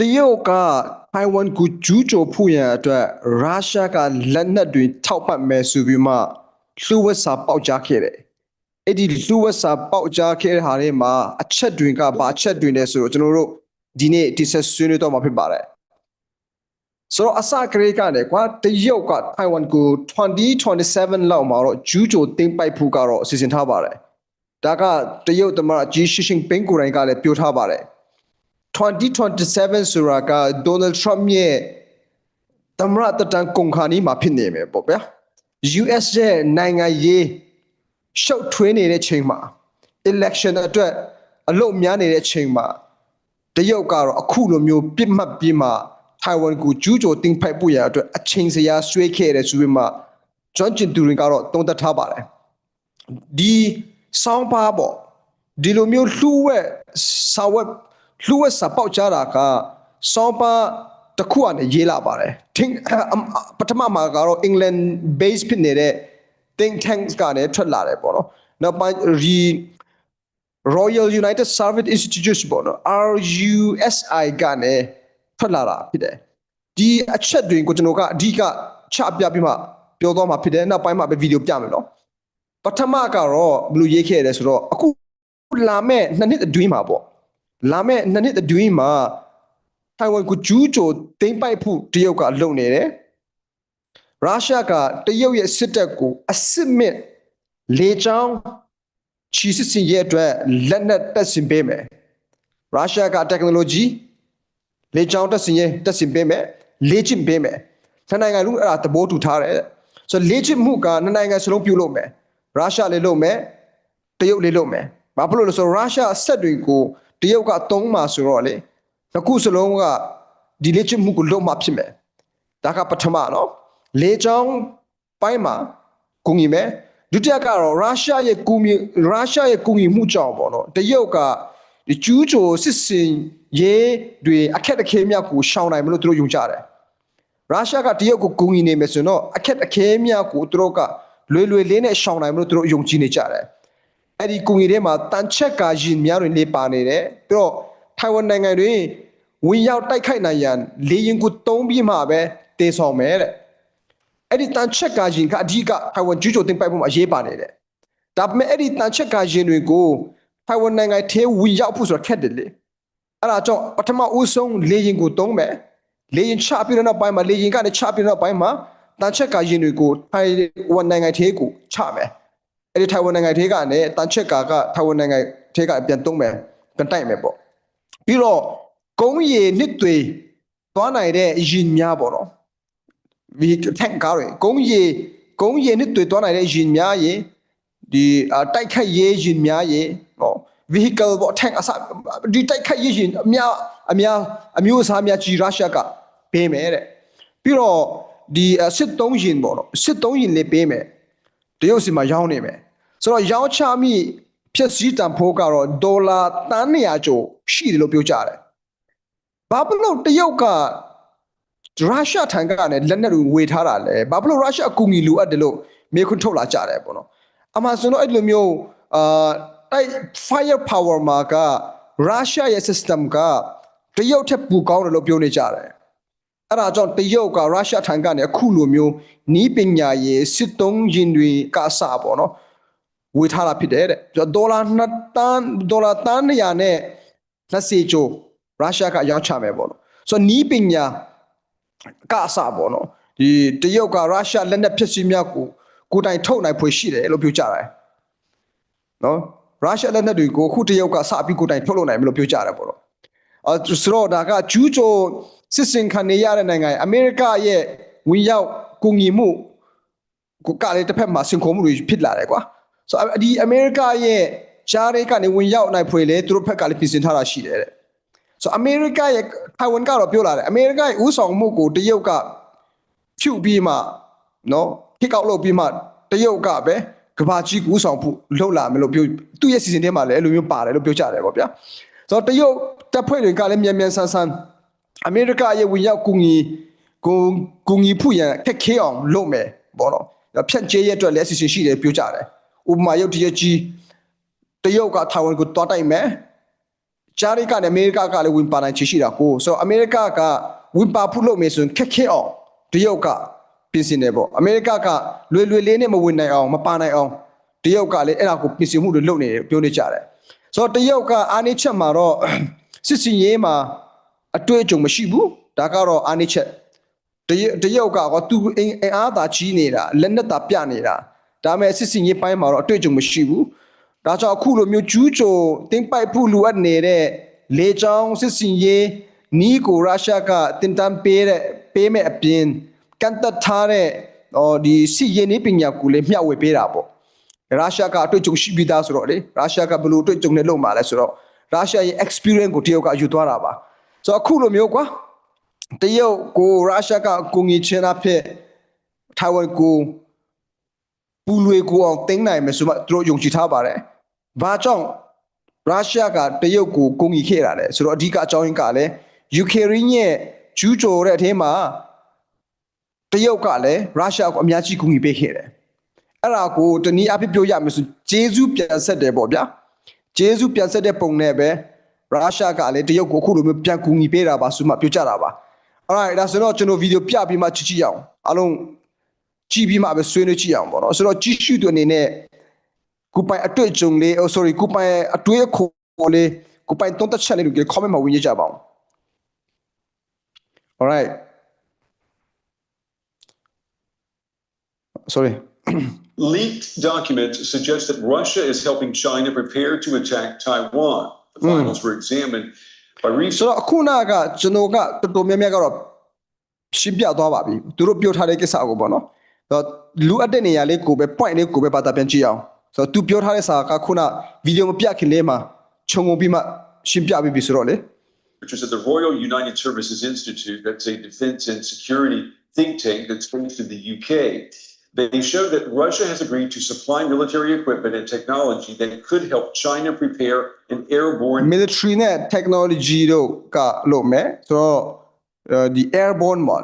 တရုတ်ကထိုင်ဝမ်ကိုကျူးကျော်ဖို့ရန်အတွက်ရုရှားကလက်နက်တွေထောက်ပံ့မယ်ဆိုပြီးမှလှူဝက်စာပေါက်ကြားခဲ့တယ်။အဲ့ဒီလှူဝက်စာပေါက်ကြားခဲ့တဲ့ဟာတွေမှာအချက်တွေကဘာအချက်တွေလဲဆိုတော့ကျွန်တော်တို့ဒီနေ့ဒီဆက်ဆွေးနွေးတော့မှာဖြစ်ပါတယ်။ဆိုတော့အစကရေကနေကွာတရုတ်ကထိုင်ဝမ်ကို2027လောက်မှာတော့ကျူးကျော်သိမ်းပိုက်ဖို့ကတော့အစီအစဉ်ထားပါတယ်။ဒါကတရုတ်သမ္မတဂျီရှီရှင်းပင်းကိုယ်တိုင်ကလည်းပြောထားပါတယ်။ 2027ဆိုတာက Donald Trump ရဲ့သမ္မတတက်တန်းကုန်ခါနီးမှာဖြစ်နေမယ်ပေါ့ဗျာ US ရဲ့နိုင်ငံရေးရှုပ်ထွေးနေတဲ့ချိန်မှာ election အတွက်အလုပ်များနေတဲ့ချိန်မှာတရုတ်ကတော့အခုလိုမျိုးပြစ်မှတ်ပြီးမှထိုင်ဝမ်ကိုကျူးကျော်တင်ဖိုက်ဖို့ရအတွက်အချိန်စရာဆွေးခဲ့တယ်ဆိုပြီးမှကျွမ်းကျင်သူတွေကတော့တုံ့တက်ထားပါတယ်ဒီစောင်းပါပေါ့ဒီလိုမျိုးလှူဝက်စာဝက် လှူဝက်စာပေါက်ကြတာကစောင်းပါတစ်ခုကနေရေးလာပါတယ်ထင်းပထမမှာကတော့ England base ဖြစ်နေတဲ့ think tanks ကနေထွက်လာတယ်ပေါ့နော်နောက်ပိုင်း re Royal United Service Institute ပေါ့နော် RUSI ကနေထွက်လာတာဖြစ်တယ်ဒီအချက်တွေကိုကျွန်တော်ကအဓိကချပြပြီးမှပြောသွားမှာဖြစ်တယ်နောက်ပိုင်းမှာပဲဗီဒီယိုပြမယ်နော်ပထမကတော့ဘယ်လိုရေးခဲ့ရလဲဆိုတော့အခုလာမဲ့နှစ်နှစ်အတွင်းမှာပေါ့ လာမဲ့နှစ်နှစ်အတွင်းမှာထိုင်ဝမ်ကိုကျူးကျော်သိမ်းပိုက်ဖို့တရုတ်ကလုပ်နေတယ်ရုရှားကတရုတ်ရဲ့စစ်တပ်ကိုအစစ်မစ်လေကြောင်းချီစစ်စင်ရဲ့အတွက်လက်နက်တပ်ဆင်ပေးမယ်ရုရှားက technology လေကြောင်းတပ်ဆင်ရဲ့တပ်ဆင်ပေးမယ်လေ့ကျင့်ပေးမယ်နှစ်နိုင်ငံလုံးအဲ့ဒါသဘောတူထားတယ်ဆိုတော့လေ့ကျင့်မှုကနှစ်နိုင်ငံစလုံးပြုလုပ်မယ်ရုရှားလည်းလုပ်မယ်တရုတ်လည်းလုပ်မယ်ဘာဖြစ်လို့လဲဆိုတော့ရုရှားဆက်တွေကို တရုတ်ကသုံးမှာဆိုတော့လေနှစ်ခုစလုံးကဒီလေ့ကျင့်မှုကိုလုပ်မှာဖြစ်မယ်ဒါကပထမနော်လေကြောင်းပိုင်းမှာကူညီမယ်ဒုတိယကတော့ရုရှားရဲ့ကူညီရုရှားရဲ့ကူညီမှုကြောင့်ပေါ့နော်တရုတ်ကဒီကျူးကျော်စစ်စင်ရေးတွေအခက်အခဲများကိုရှောင်နိုင်မလို့သူတို့ယုံကြတယ်ရုရှားကတရုတ်ကိုကူညီနေမယ်ဆိုတော့အခက်အခဲများကိုသူတို့ကလွယ်လွယ်လေးနဲ့ရှောင်နိုင်မလို့သူတို့ယုံကြည်နေကြတယ် အဲ့ဒီကူညီထဲမှာတန်ချက်ကရင်များတွေနေပါနေတယ်ပြီးတော့ထိုင်ဝမ်နိုင်ငံတွေဝင်ရောက်တိုက်ခိုက်နိုင်ရန်လေရင်ကိုတုံးပြီးမှပဲတည်ဆောင်မယ်တဲ့အဲ့ဒီတန်ချက်ကရင်ကအဓိကထိုင်ဝမ်ကျူးကျော်တင်ပိုက်ဖို့မှာအရေးပါနေတယ်ဒါပေမဲ့အဲ့ဒီတန်ချက်ကရင်တွေကိုထိုင်ဝမ်နိုင်ငံထဲဝင်ရောက်ဖို့ဆိုတာခက်တယ်လေအဲ့ဒါကြောင့်ပထမဦးဆုံးလေရင်ကိုတုံးမယ်လေရင်ချပြီးတော့နောက်ပိုင်းမှာလေရင်ကနေချပြီးတော့နောက်ပိုင်းမှာတန်ချက်ကရင်တွေကိုထိုင်ဝမ်နိုင်ငံထဲကိုချမယ် အဲ့ဒီထိုင်ဝမ်နိုင်ငံထဲကနေတန်ချက်ကာကထိုင်ဝမ်နိုင်ငံထဲကပြန်တုံးမယ်ပြန်တိုက်မယ်ပေါ့ပြီးတော့ကုန်းရည်နှစ်တွေသွားနိုင်တဲ့ရင်များပေါ့နော်ဒီထက်ကားတွေကုန်းရည်ကုန်းရည်နှစ်တွေသွားနိုင်တဲ့ရင်များရင်ဒီတိုက်ခိုက်ရေးရင်များရင်နော် vehicle ပေါ့ tank အစဒီတိုက်ခိုက်ရေးရင်အများအများအမျိုးအစားများကြီးရုရှားကပေးမယ်တဲ့ပြီးတော့ဒီစစ်သုံးရင်ပေါ့နော်စစ်သုံးရင်လေးပေးမယ်တရုတ်စီမှာရောင်းနေမယ် ဆိုတော့ရောင်းချမိဖြစ်စည်းတန်ဖိုးကတော့ဒေါ်လာတန်း200ကျော်ရှိတယ်လို့ပြောကြတယ်ဘာဖြစ်လို့တရုတ်ကရုရှားထံကနေလက်နက်တွေဝေထားတာလဲဘာဖြစ်လို့ရုရှားအကူအညီလိုအပ်တယ်လို့မေခွန်းထုတ်လာကြတယ်ပေါ့နော်အမှဆိုတော့အဲ့လိုမျိုးအာတိုက် fire power မှာကရုရှားရဲ့ system ကတရုတ်ထက်ပူကောင်းတယ်လို့ပြောနေကြတယ်အဲ့ဒါကြောင့်တရုတ်ကရုရှားထံကနေအခုလိုမျိုးနီးပညာရေးစစ်သုံးရင်တွေကအစပေါ့နော် ဝေထားတာဖြစ်တယ်တဲ့ဒေါ်လာ2တန်းဒေါ်လာတန်း100နဲ့လက်စီချိုရုရှားကရောင်းချမယ်ပေါ့နော်ဆိုတော့နီးပညာကအစပေါ့နော်ဒီတရုတ်ကရုရှားလက်နက်ဖြစ်စီများကိုကိုယ်တိုင်ထုတ်နိုင်ဖွယ်ရှိတယ်လို့ပြောကြတယ်နော်ရုရှားလက်နက်တွေကိုခုတရုတ်ကစပြီးကိုယ်တိုင်ထုတ်လုပ်နိုင်မလို့ပြောကြတယ်ပေါ့နော်အဲဆိုတော့ဒါကကျူးကျော်စစ်စင်ခံနေရတဲ့နိုင်ငံအမေရိကရဲ့ဝင်ရောက်ကူညီမှုကိုကလည်းတစ်ဖက်မှာစင်ခေါ်မှုတွေဖြစ်လာတယ်ကွာ ဆိုတော့ဒီအမေရိကရဲ့ဂျားတွေကနေဝင်ရောက်နိုင်ဖွယ်လေသူတို့ဘက်ကလည်းပြင်ဆင်ထားတာရှိတယ်တဲ့ဆိုအမေရိကရဲ့ထိုင်ဝမ်ကတော့ပြောလာတယ်အမေရိကရဲ့ဥဆောင်မှုကိုတရုတ်ကဖြုတ်ပြီးမှနော်ခိကောက်လုပ်ပြီးမှတရုတ်ကပဲကဘာကြီးကူးဆောင်ဖို့လှုပ်လာမယ်လို့ပြောသူ့ရဲ့စီစဉ်ထဲမှာလည်းအဲ့လိုမျိုးပါတယ်လို့ပြောကြတယ်ပေါ့ဗျာဆိုတော့တရုတ်တပ်ဖွဲ့တွေကလည်းမြန်မြန်ဆန်းဆန်းအမေရိကရဲ့ဝင်ရောက်ကူညီကိုကူညီဖို့ရန်ခက်ခဲအောင်လုပ်မယ်ပေါ့နော်ဖြန့်ကျဲရဲ့အတွက်လည်းအစီအစဉ်ရှိတယ်ပြောကြတယ် ဥပမာရုပ်တရက်ကြီးတရုတ်ကထိုင်ဝမ်ကိုတွားတိုက်မယ်ဂျာရိကနဲ့အမေရိကကလည်းဝင်ပါနိုင်ချေရှိတာကိုဆိုတော့အမေရိကကဝင်ပါဖို့လုပ်မယ်ဆိုရင်ခက်ခဲအောင်တရုတ်ကပြင်ဆင်တယ်ပေါ့အမေရိကကလွယ်လွယ်လေးနဲ့မဝင်နိုင်အောင်မပါနိုင်အောင်တရုတ်ကလည်းအဲ့ဒါကိုပြင်ဆင်မှုတွေလုပ်နေတယ်ပြောနေကြတယ်ဆိုတော့တရုတ်ကအားနည်းချက်မှာတော့စစ်စင်ရေးမှာအတွေ့အကြုံမရှိဘူးဒါကတော့အားနည်းချက်တရုတ်တရုတ်ကကောသူအင်အင်အားသာကြီးနေတာလက်နက်သာပြနေတာ ဒါပေမဲ့စစ်စင်ရေးပိုင်းမှာတော့အတွေ့အကြုံမရှိဘူးဒါကြောင့်အခုလိုမျိုးကျူးကျော်တင်းပိုက်ဖို့လိုအပ်နေတဲ့လေကြောင်းစစ်စင်ရေးနီးကိုရုရှားကတင်တန်းပေးတဲ့ပေးမဲ့အပြင်ကန်တတ်ထားတဲ့ဟောဒီစစ်ရေးနည်းပညာကိုလည်းမျှဝေပေးတာပေါ့ရုရှားကအတွေ့အကြုံရှိပြီးသားဆိုတော့လေရုရှားကဘယ်လိုအတွေ့အကြုံနဲ့လုပ်မှာလဲဆိုတော့ရုရှားရဲ့ experience ကိုတရုတ်ကယူသွားတာပါဆိုတော့အခုလိုမျိုးကွာတရုတ်ကိုရုရှားကကိုငီချင်းအဖြစ်ထိုင်ဝမ်ကို ပူလွေကိုအောင်တင်းနိုင်မယ်ဆိုမှသူတို့ယုံကြည်ထားပါတယ်။ဘာကြောင့်ရုရှားကတရုတ်ကိုကိုငီခဲ့တာလဲဆိုတော့အဓိကအကြောင်းရင်းကလည်းယူကရိန်းရဲ့ကျူးကျော်တဲ့အထက်မှာတရုတ်ကလည်းရုရှားကိုအများကြီးကိုငီပေးခဲ့တယ်။အဲ့ဒါကိုတနည်းအားဖြင့်ပြောရမယ်ဆိုဂျေဇုပြန်ဆက်တယ်ပေါ့ဗျာ။ဂျေဇုပြန်ဆက်တဲ့ပုံနဲ့ပဲရုရှားကလည်းတရုတ်ကိုအခုလိုမျိုးပြန်ကူညီပေးတာပါဆိုမှပြောကြတာပါ။ alright ဒါဆိုတော့ကျွန်တော်ဗီဒီယိုပြပြီးမှကြည့်ကြည့်အောင်အားလုံး ကြည့်ပြီးမှပဲဆွေးနွေးကြည့်အောင်ပေါ့နော်ဆိုတော့ကြည့်ရှုသူအနေနဲ့ကိုပိုင်အတွေ့အကြုံလေး oh sorry ကိုပိုင်အတွေ့အခေါ်လေးကိုပိုင်တုံးသက်ချက်လေးကို comment မှာဝင်ကြကြပါအောင် alright sorry Leaked documents suggest that Russia is helping China prepare to attack Taiwan. The finals were examined by ဆို research တော့အခုနကကျွန်တော်ကတော်တော်များများကတော့ရှင်းပြသွားပါပြီသူတို့ပြောထားတဲ့ကိစ္စကိုပေါ့နော်ဆို တော့လူအပ်တဲ့နေရာလေးကိုပဲ point လေးကိုပဲပါတာပြန်ကြည့်အောင်ဆိုတော့သူပြောထားတဲ့စာကခုနဗီဒီယိုမပြခင်လေးမှာခြုံငုံပြီးမှရှင်းပြပြီးပြီဆိုတော့လေ researchers at the Royal United Services Institute, that's a defense and security think tank that's based in the UK. They show that Russia has agreed to supply military equipment and technology that could help China prepare an airborne military နဲ့ technology တို့ကလို့မယ်ဆိုတော့အဲဒီ airborne မှာ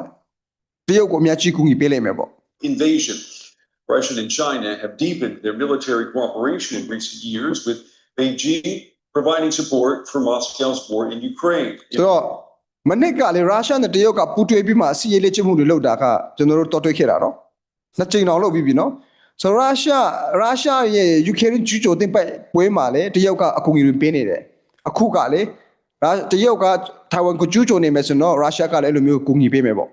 တရုတ်ကိုအများကြီးကူညီပေးလိမ့်မယ်ပေါ့ invasion. Russia and China have deepened their military cooperation in recent years, with Beijing providing support for Moscow's war in Ukraine. ဆိုတော့မနစ်ကလေရုရှားနဲ့တရုတ်ကပူးတွဲပြီးမှအစီအရေးလက်ချမှုတွေလုပ်တာကကျွန်တော်တို့တော်တွေ့ခဲ့တာနော်နှစ်ကြိမ်တောင်လုပ်ပြီးပြီနော်ဆိုတော့ရုရှားရုရှားရဲ့ယူကရိန်းကျူးကျော်တင်ပိုက်ပွဲမှာလေတရုတ်ကအကူအညီတွေပေးနေတယ်အခုကလေရုတရုတ်ကထိုင်ဝမ်ကိုကျူးကျော်နေမယ်ဆိုတော့ရုရှားကလည်းအဲ့လိုမျိုးကူညီပေးမယ်ပေါ့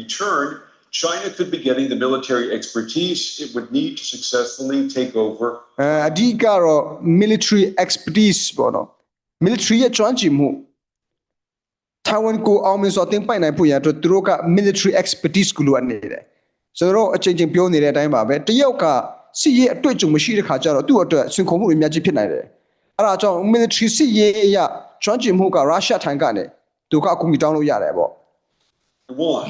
return, China could be getting the military expertise it would need to successfully take over အဲအဓိကတော့ military expertise ပေါ့နော် military ရဲ့ကျွမ်းကျင်မှုထိုင်ဝမ်ကိုအောင်မြင်စွာတင်ပိုက်နိုင်ဖို့ရန်အတွက်သူတို့က military expertise ကိုလိုအပ်နေတယ်ဆိုတော့အချိန်ချင်းပြောနေတဲ့အတိုင်းပါပဲတရုတ်ကစစ်ရေးအတွေ့အကြုံမရှိတဲ့ခါကျတော့သူ့အတွက်ဆွင်ခုံမှုတွေအများကြီးဖြစ်နိုင်တယ်အဲ့ဒါကြောင့် military စစ်ရေးအရကျွမ်းကျင်မှုကရုရှားထိုင်ကနေသူကအကူအညီတောင်းလို့ရတယ်ပေါ့ Taiwan.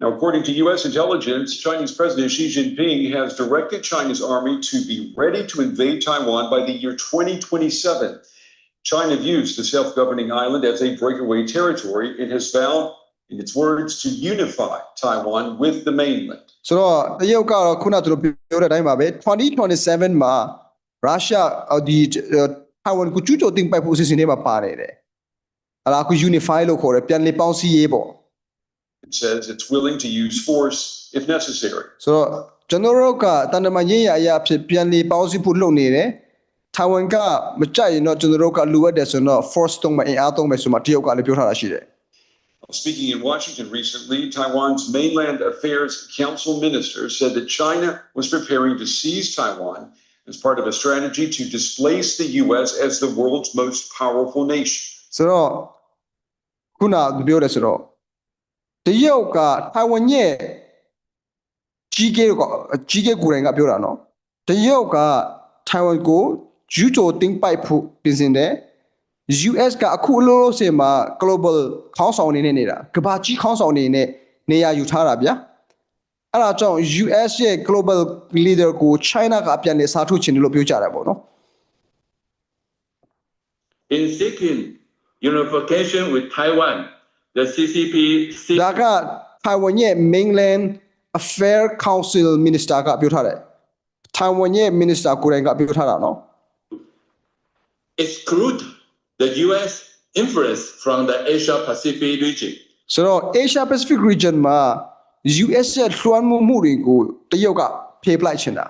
Now, according to U.S. intelligence, Chinese President Xi Jinping has directed China's army to be ready to invade Taiwan by the year 2027. China views the self governing island as a breakaway territory and has vowed, in its words, to unify Taiwan with the mainland. ဆိုတော့တရုတ်ကတော့ခုနကသူတို့ပြောတဲ့အတိုင်းပါပဲ2027မှာရုရှားအော်ဒီထိုင်ဝမ်ကိုကျူးကျော်တင်ပိုက်ဖို့အစီအစဉ်တွေမှာပါနေတယ်။အဲ့ဒါကို unify လို့ခေါ်တယ်ပြန်လည်ပေါင်းစည်းရေးပေါ့ It says it's willing to use force if necessary. ။ဆိုတော့ကျွန်တော်တို့ကတန်တမာရင်းရအရာအဖြစ်ပြန်လည်ပေါင်းစည်းဖို့လုပ်နေတယ်။ထိုင်ဝမ်ကမကြိုက်ရင်တော့ကျွန်တော်တို့ကလိုအပ်တယ်ဆိုတော့ force တုံးမယ်အင်အားတုံးမယ်ဆိုမှတရုတ်ကလည်းပြောထားတာရှိတယ်။ Speaking in Washington recently, Taiwan's Mainland Affairs Council minister said that China was preparing to seize Taiwan as part of a strategy to displace the U.S. as the world's most powerful nation. ဆိုတော့ခုနပြောတယ်ဆိုတော့ တရုတ်ကထိုင်ဝမ်ရဲ့ကြီးကဲကကြီးကဲကိုယ်တိုင်ကပြောတာနော်တရုတ်ကထိုင်ဝမ်ကိုဂျူးတိုတင်းပိုက်ဖို့ပြင်ဆင်တယ် US ကအခုအလိုလိုစင်မှာ global ခေါင်းဆောင်အနေနဲ့နေတာကမ္ဘာကြီးခေါင်းဆောင်အနေနဲ့နေရာယူထားတာဗျာအဲ့ဒါကြောင့် US ရဲ့ global leader ကို China ကပြန်နေစားထုတ်ချင်တယ်လို့ပြောကြတာပေါ့နော် In seeking unification with Taiwan, the CCP seeks ဒါကထိုင်ဝမ်ရဲ့ mainland affair council minister ကပြောထားတယ်ထိုင်ဝမ်ရဲ့ minister ကိုယ်တိုင်ကပြောထားတာနော် exclude the U.S. influence from the Asia Pacific region. ဆိုတော့ Asia Pacific region မှာ US ရဲ့လွှမ်းမိုးမှုတွေကိုတရုတ်ကဖြေပလိုက်ချင်တာ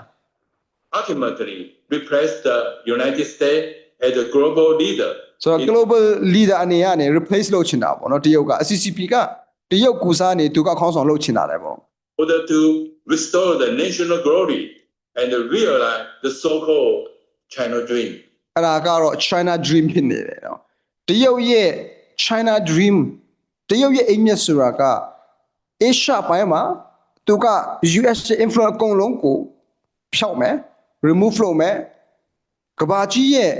Ultimately, replace the United States as a global leader. ဆိုတော့ global leader အနေနဲ့ replace လုပ်ချင်တာပေါ့နော်တရုတ်က CCP ကတရုတ်ကူစားနေသူကခေါင်းဆောင်လုပ်ချင်တာလေပေါ့ in order to restore the national glory and realize the so-called China dream. အဲ့ဒါကတော့ China dream ဖြစ်နေတယ်နော်တရုတ်ရဲ့ China dream တရုတ်ရဲ့အိမ်မက်ဆိုတာက Asia ဘိုင်းမှာသူက US ရဲ့ influence အကုန်လုံးကိုဖျောက်မယ် remove လုပ်မယ်ကဘာကြီးရဲ့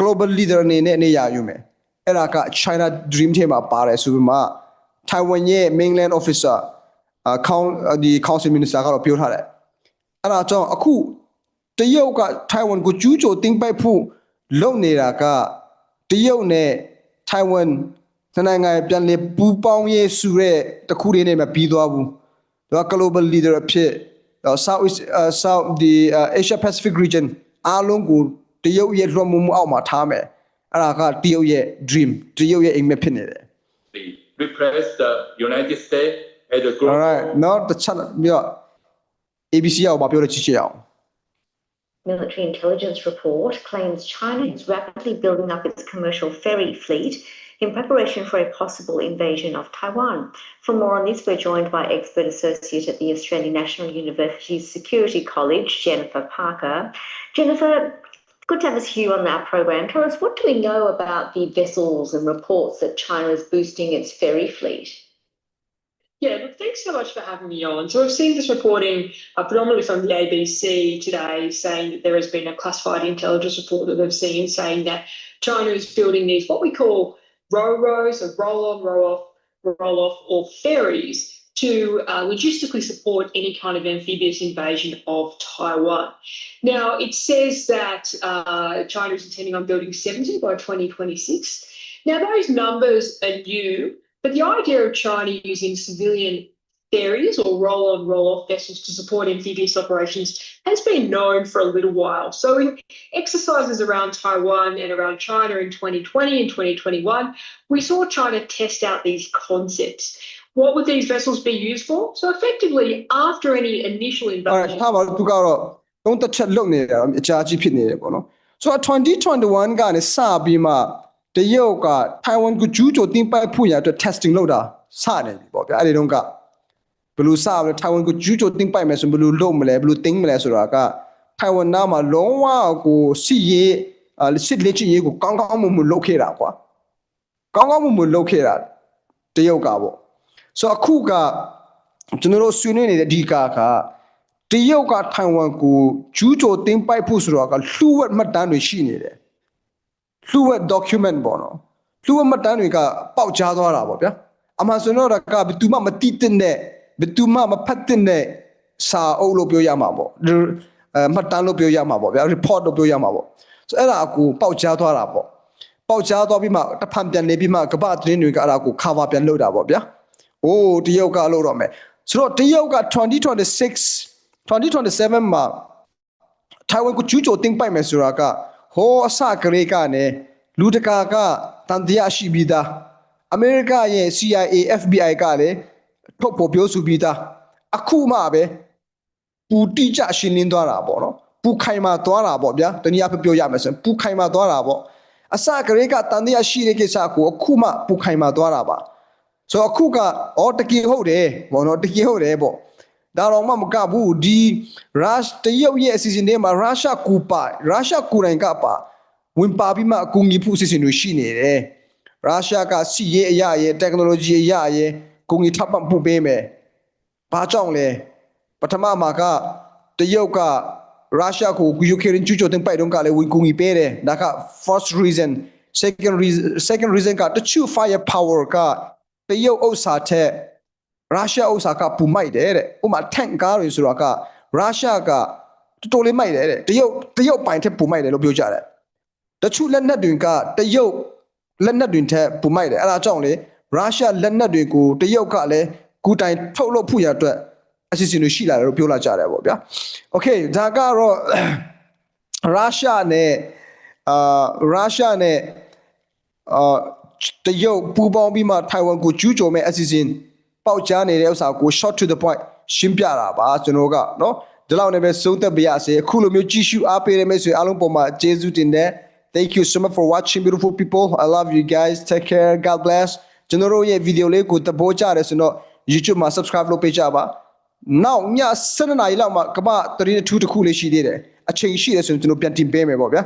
global leader အနေနဲ့နေရာယူမယ်အဲ့ဒါက China dream ထဲမှာပါတယ်ဆိုပြီးမှ Taiwan ရဲ့ mainland officer အခေါင်းဒီ council minister ကတော့ပြောထားတယ်အဲ့ဒါကြောင့်အခုတရုတ်က Taiwan ကိုကျူးကျော်တင်ပိုက်ဖို့လုပ်နေတာကတရုတ်နဲ့ Taiwan နှစ်နိုင်ငံပြန်လည်ပူးပေါင်းရေးဆိုတဲ့တစ်ခုလေးနဲ့မပြီးသွားဘူးသူက global leader အဖြစ် South East uh, South the uh, Asia Pacific region အားလုံးကို တရုတ်ရဲ့လွှမ်းမိုးမှုအောက်မှာထားမယ်အဲ့ဒါကတရုတ်ရဲ့ dream တရုတ်ရဲ့အိမ်မက်ဖြစ်နေတယ် Replace the United States as a global alright နောက်တစ်ချက်ပြီးတော့ ABC ရောက်ပါပြောလို့ကြည့်ချင်အောင် military intelligence report claims China is rapidly building up its commercial ferry fleet in preparation for a possible invasion of Taiwan. For more on this, we're joined by expert associate at the Australian National University's Security College, Jennifer Parker. Jennifer, good to have us here on our program. Tell us, what do we know about the vessels and reports that China is boosting its ferry fleet? Yeah, look, thanks so much for having me on. So we've seen this reporting uh, predominantly from the ABC today saying that there has been a classified intelligence report that they've seen saying that China is building these what we call ro-ros or roll-on, roll-off, roll-off or ferries to uh, logistically support any kind of amphibious invasion of Taiwan. Now, it says that uh, China is intending on building 70 by 2026. Now, those numbers are new, but the idea of China using civilian ferries or roll on, roll off vessels to support amphibious operations has been known for a little while. So, in exercises around Taiwan and around China in 2020 and 2021, we saw China test out these concepts. What would these vessels be used for? So, effectively, after any initial အဲ့ invasion, ထားပါတော့သူကတော့သုံးတစ်ချက်လုပ်နေတယ်အကြာကြီးဖြစ်နေတယ်ပေါ့နော်ဆိုတော့2021ကနေစပြီးမှတရုတ်က Taiwan ကိုကျူးကျော်တင်ပိုက်ဖို့ရအတွက် testing လုပ်တာစနေပြီပေါ့ဗျာအဲ့ဒီတော့က ဘယ်လိုစမလဲ Taiwan ကိုကျူးကျော်တင်ပိုက်မယ်ဆိုဘယ်လိုလုပ်မလဲဘယ်လိုတင်းမလဲဆိုတာက Taiwan နားမှာလုံးဝကိုစစ်ရေးအာစစ်လက်ချရေးကိုကောင်းကောင်းမွန်မွန်လုပ်ခဲ့တာကွာကောင်းကောင်းမွန်မွန်လုပ်ခဲ့တာတရုတ်ကပေါ့ဆိုတော့အခုကကျွန်တော်တို့ဆွေးနွေးနေတဲ့ဒီကာကတရုတ်ကထိုင်ဝမ်ကိုကျူးကျော်တင်ပိုက်ဖို့ဆိုတော့ကလှူဝက်မှတ်တမ်းတွေရှိနေတယ်လှူဝက် document ပေါ့နော်လှူဝက်မှတ်တမ်းတွေကပေါက်ကြားသွားတာပေါ့ဗျာအမှန်ဆိုတော့ကဘယ်သူမှမတိတဲ့နဲ့ ဘယ်သူမှမဖတ်တဲ့နဲ့စာအုပ်လို့ပြောရမှာပေါ့အဲမှတ်တမ်းလို့ပြောရမှာပေါ့ဗျာ report လို့ပြောရမှာပေါ့ဆိုအဲ့ဒါအကူပေါက်ကြားသွားတာပေါ့ပေါက်ကြားသွားပြီးမှတစ်ဖန်ပြန်နေပြီးမှကပ္ပသတင်းတွေကအဲ့ဒါကို cover ပြန်လုပ်တာပေါ့ဗျာအိုးတရုတ်ကလုပ်တော့မယ်ဆိုတော့တရုတ်က2026 2027မှာထိုင်ဝမ်ကိုကျူးကျော်တင်ပိုက်မယ်ဆိုတာကဟောအစကလေးကနေလူတကာကတန်တရားရှိပြီးသားအမေရိကရဲ့ CIA FBI ကလည်း ထုတ်ဖို့ပြောဆိုပြီးသားအခုမှပဲပူတိကျရှင်းလင်းသွားတာပေါ့နော်ပူခိုင်မာသွားတာပေါ့ဗျာတနည်းအားဖြင့်ပြောရမယ်ဆိုရင်ပူခိုင်မာသွားတာပေါ့အစကလေးကတန်တရားရှိတဲ့ကိစ္စကိုအခုမှပူခိုင်မာသွားတာပါဆိုတော့အခုကအော်တကယ်ဟုတ်တယ်ပေါ့နော်တကယ်ဟုတ်တယ်ပေါ့ဒါတော့မှမကဘူးဒီရုရှတရုတ်ရဲ့အစီအစဉ်တွေမှာရုရှားကူပါရုရှားကိုယ်တိုင်ကပါဝင်ပါပြီးမှအကူအညီဖို့အစီအစဉ်တွေရှိနေတယ်ရုရှားကစီရေးအရာရဲ့ technology အရာရဲ့ ကုန်ကြီးထပ်ပံ့ဖို့ပေးမယ်ဘာကြောင့်လဲပထမမှာကတရုတ်ကရုရှားကိုယူကရိန်းကျူးကျော်တင်ပိုက်တော့ကလည်းဝင်ကူညီပေးတယ်ဒါက first reason second reason second reason ကတချို့ fire power ကတရုတ်ဥစ္စာထက်ရုရှားဥစ္စာကပူမိုက်တယ်တဲ့ဥပမာထန်ကားတွေဆိုတော့ကရုရှားကတော်တော်လေးမိုက်တယ်တဲ့တရုတ်တရုတ်ပိုင်ထက်ပူမိုက်တယ်လို့ပြောကြတယ်တချို့လက်နက်တွေကတရုတ်လက်နက်တွေထက်ပူမိုက်တယ်အဲဒါကြောင့်လေ ရုရှားလက်နက်တွေကိုတရုတ်ကလည်းကူတိုင်ထုတ်လုပ်ဖို့ရအတွက်အစီအစဉ်တွေရှိလာတယ်လို့ပြောလာကြတယ်ပေါ့ဗျာ။ Okay ဒါကတော့ရုရှားနဲ့အာရုရှားနဲ့အာတရုတ်ပူးပေါင်းပြီးမှထိုင်ဝမ်ကိုကျူးကျော်မဲ့အစီအစဉ်ပေါက်ကြားနေတဲ့ဥစ္စာကို short to the point ရှင်းပြတာပါကျွန်တော်ကနော်ဒီလောက်နဲ့ပဲစုံသက်ပါရစေအခုလိုမျိုးကြည့်ရှုအားပေးရမယ့်ဆိုရင်အားလုံးပေါ်မှာကျေးဇူးတင်တယ် Thank you so much for watching beautiful people I love you guys take care God bless ကျွန်တော်တို့ရဲ့ဗီဒီယိုလေးကိုသဘောကျတယ်ဆိုတော့ YouTube မှာ subscribe လုပ်ပေးကြပါနောက်ည7:00နာရီလောက်မှာကမ္ဘာ32တစ်ခုလေးရှိသေးတယ်အချိန်ရှိတယ်ဆိုရင်ကျွန်တော်ပြန်တင်ပေးမယ်ပေါ့ဗျာ